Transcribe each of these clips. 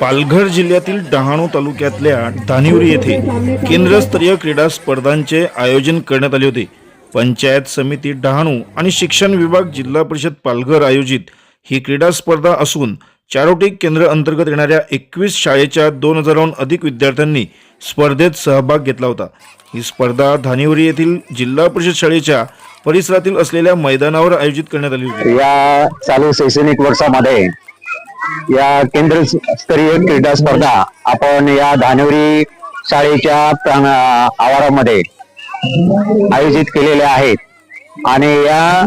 पालघर जिल्ह्यातील डहाणू तालुक्यातल्या धानिवरी येथे केंद्रस्तरीय क्रीडा स्पर्धांचे आयोजन करण्यात आले होते. पंचायत समिती डहाणू आणि शिक्षण विभाग जिल्हा परिषद पालघर आयोजित ही क्रीडा स्पर्धा असून चारोटी केंद्र अंतर्गत येणाऱ्या एकवीस शाळेच्या दोन हजाराहून अधिक विद्यार्थ्यांनी स्पर्धेत सहभाग घेतला होता. ही स्पर्धा धानिवरी येथील जिल्हा परिषद शाळेच्या परिसरातील असलेल्या मैदानावर आयोजित करण्यात आली होती. या चालू शैक्षणिक वर्षामध्ये या केंद्र स्तरीय क्रीडा स्पर्धा आपण या धानवरी शाळेच्या आवारामध्ये आयोजित केलेल्या आहेत. आणि या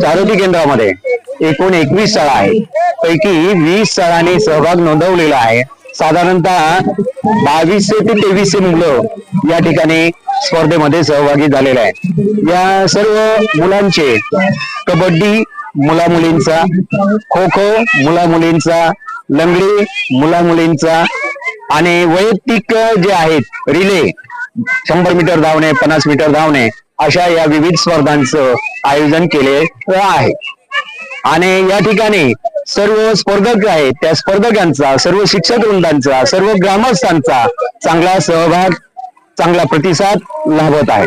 चारोटी केंद्रामध्ये एकूण एकवीस शाळा आहेत. पैकी वीस शाळांनी सहभाग नोंदवलेला आहे. साधारणतः बावीसशे ते तेवीसशे मुलं या ठिकाणी स्पर्धेमध्ये सहभागी झालेले आहेत. या सर्व मुलांचे कबड्डी मुला मुलींचा खो खो मुला मुलींचा लंगडी मुला मुलींचा आणि वैयक्तिक जे आहेत रिले शंभर मीटर धावणे पन्नास मीटर धावणे अशा या विविध स्पर्धांचं आयोजन केले आहे. आणि या ठिकाणी सर्व स्पर्धक आहेत त्या स्पर्धकांचा सर्व शिक्षक वृंदांचा सर्व ग्रामस्थांचा चांगला सहभाग चांगला प्रतिसाद लाभत आहे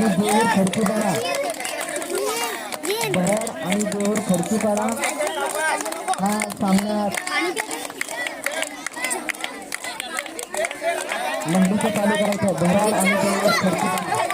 आणि खर्ची काढा बरं आणि ज़ोर खर्ची काढा हा सामन्यात लंबीचं चालू करायचं भराल आणि ज़ोर खर्ची काढा